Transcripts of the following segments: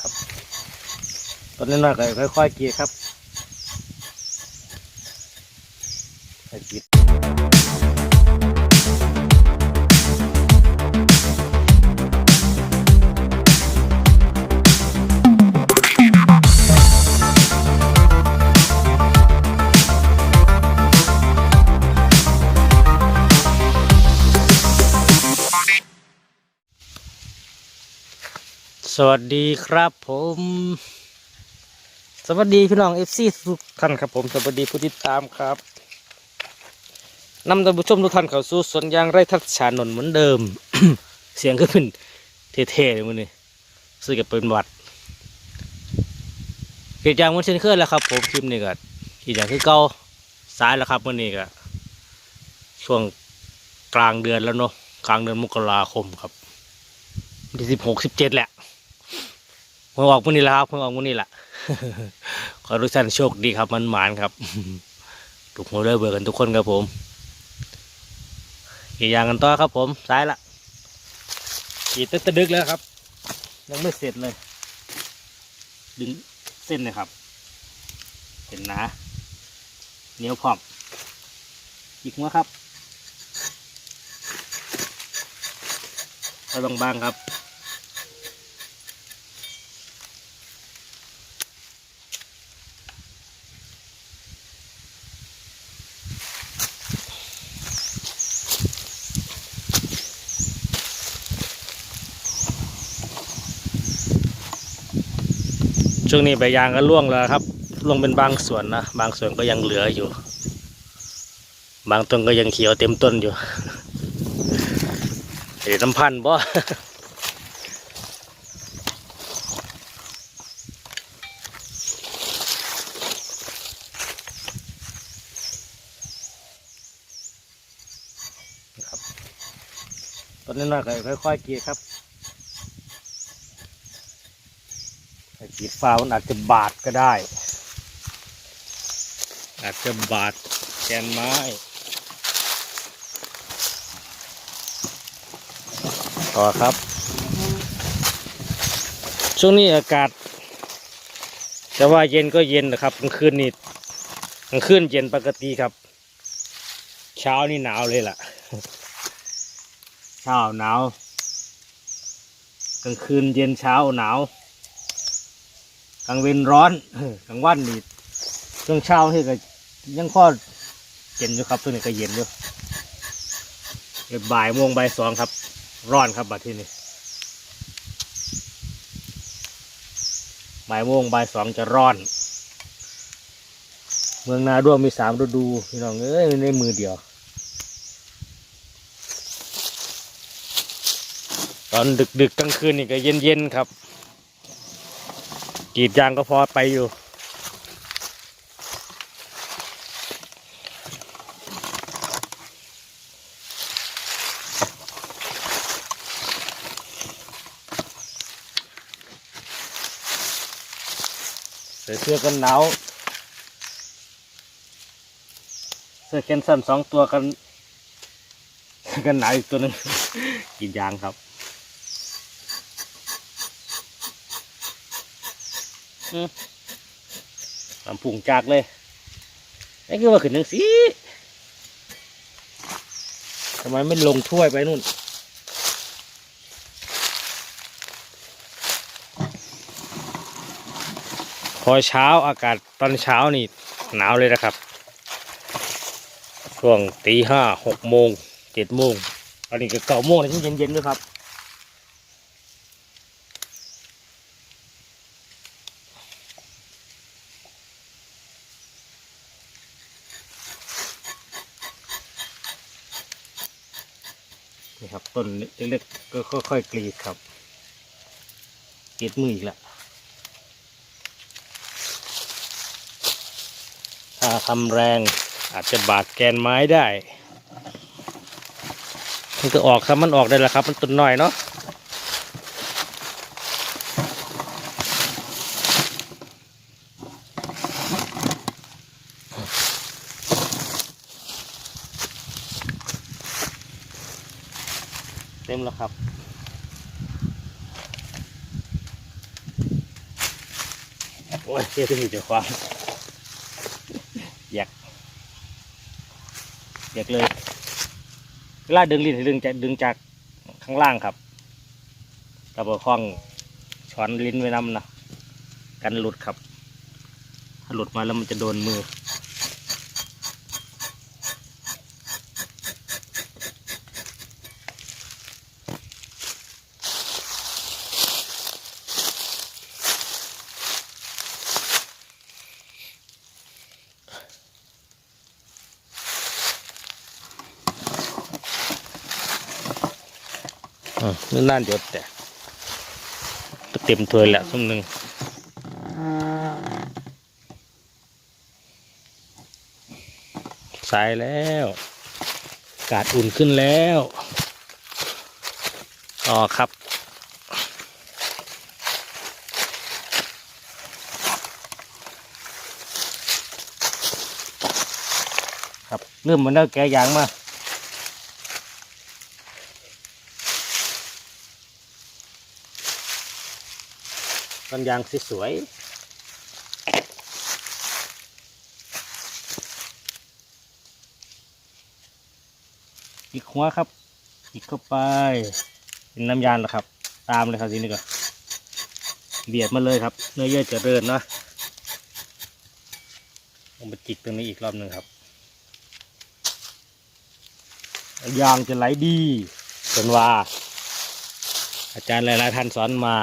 ครับ ตอนนี้น่าจะค่อยๆเกรียครับ สวัสดีครับผม สวัสดีพี่น้องเอฟซีทุกท่านครับผม สวัสดีผู้ติดตามครับนำท่านผู้ชมทุกท่านเข้าสู่สวนยางไร่ทัศชานนท์เหมือนเดิม เสียงก็เป็นเท่ๆเลยมันนี่ซื้อกับเป็นวัดเกียรติยางมันเช่นเคยแล้วครับ ผมคลิปนี้ก็อีกอย่างคือเก่าสายแล้วครับมื่อนี้ก็ช่วงกลางเดือนแล้วเนาะกลางเดือนมกราคมครับที่สิบหกสิบเจ็ดแหละ เพิ่งออกมือนี้แหละครับเพิ่งออกมือนี้แหละขอทุกท่านโชคดีครับมันหมานครับถูกหัวเรือเบื่อกันทุกคนครับผมกี่อย่างกันต่อครับผมซ้ายละกี่ตะตะดึกแล้วครับ ยังไม่เสร็จเลย ดึงเส้นนะครับ เห็นนะเหนียวพร้อมอีกหัวครับก็ต้องบางครับ ช่วงนี้ใบยางก็ร่วงแล้วครับร่วงเป็นบางส่วนนะบางส่วนก็ยังเหลืออยู่ บางต้นก็ยังเขียวเต็มต้นอยู่เห็นน้ำพันบ่ครับตอนนี้น่าจะค่อยๆเกรีดครับ ถ้ากรีดฟ้ามันอาจจะบาดก็ได้ อาจจะบาดแกนไม้ต่อครับ ช่วงนี้อากาศจะว่าเย็นก็เย็นนะครับกลางคืนนี่กลางคืนเย็นปกติครับ เช้านี่หนาวเลยล่ะ เช้าหนาวกลางคืนเย็นเช้าหนาว กลางเวนร้อนกลางวันนี่ช่วงเช้าที่ก็ยังพอเย็นอยู่ครับตัวนี้ก็เย็นอยู่เดี๋ยวบ่ายโมงบ่ายสองครับ ร้อนครับบัดที่นี่บ่ายโมงบ่ายสองจะร้อน เมืองนาด้วงมีสามฤดูพี่น้องเอ้ยในมือเดียว ตอนดึกดึกๆกลางคืนนี่ก็เย็นเย็นๆครับ กรีดยางก็พอไปอยู่ ใส่เสื้อกันหนาว เสื้อแขนสั้นสองตัวกัน กันหนาวอีกตัวหนึงกรีดยางครับ อืมลำพุงจากเลยนี่คือว่าขึ้นหนึ่งสิทำไมไม่ลงถ้วยไปนู่นพอเช้าอากาศตอนเช้านี่หนาวเลยนะครับ ช่วงตีห้าหกโมงเจ็ดโมงตอนนี้ก็เก้าโมงนี่เย็นๆด้วยครับ ต้นเล็กๆก็ค่อยๆกรีดครับกรีดมืออีกละถ้าทำแรงอาจจะบาดแกนไม้ได้มันก็ออกครับมันออกได้แล้วครับ มันต้นน้อยเนาะ มแล้วครับ โอ้ยเท่ที่สุดจะความอยากอยากเลย เวลาดึงลิ้นให้ดึงจากดึงจากข้างล่างครับกระบอกข้องช้อนลิ้นไว้น้ำนะกันหลุดครับ ถ้าหลุดมาแล้วมันจะโดนมือ นี่น่านเดียวแต่เต็มถ้วยแล้วสุ่มหนึ่งสายแล้วอากาศอุ่นขึ้นแล้วอ๋อครับครับเริ่มมันแล้แกะยางมา ต้นยางสวยๆอีกหัวครับ อีกเข้าไป เป็นน้ำยางแล้วครับ ตามเลยครับทีนี้ก็เบียดมาเลยครับ เนื้อเยื่อเจะเริญเนาะลงมาจิกตรงนี้อีกรอบหนึ่งครับ ยางจะไหลดีจนว่า อาจารย์หลายๆท่านสอนมา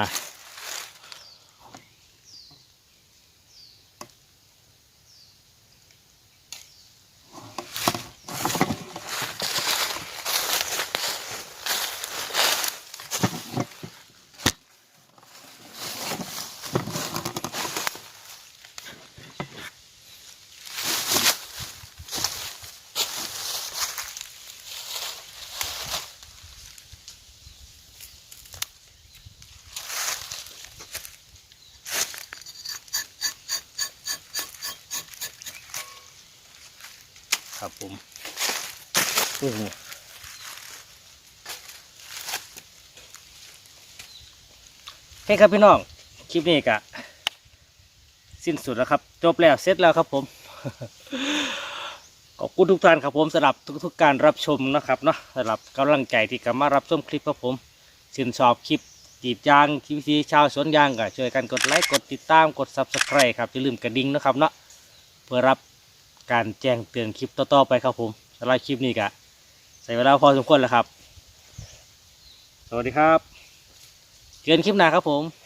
ครับผมอื้อหือโอเคครับพี่น้อง คลิปนี้กะสิ้นสุดแล้วครับ จบแล้วเสร็จแล้วครับผม ขอบคุณทุกท่านครับผมสำหรับทุกๆการรับชมนะครับเนาะสำหรับกำลังใจที่กำมารับชมคลิปครับผมชื่นชอบคลิปจีบยางคลิปวิธีชาวสวนยางก็ช่วยกันกดไลค์กดติดตามกด subscribe ครับอย่าลืมกระดิ่งนะครับเนาะเพื่อรับ การแจ้งเตือนคลิปต่อๆไปครับผมสำหรับคลิปนี้ก็ใส่เวลาพอสมควรแล้วครับ สวัสดีครับ เจอกันคลิปหน้าครับผม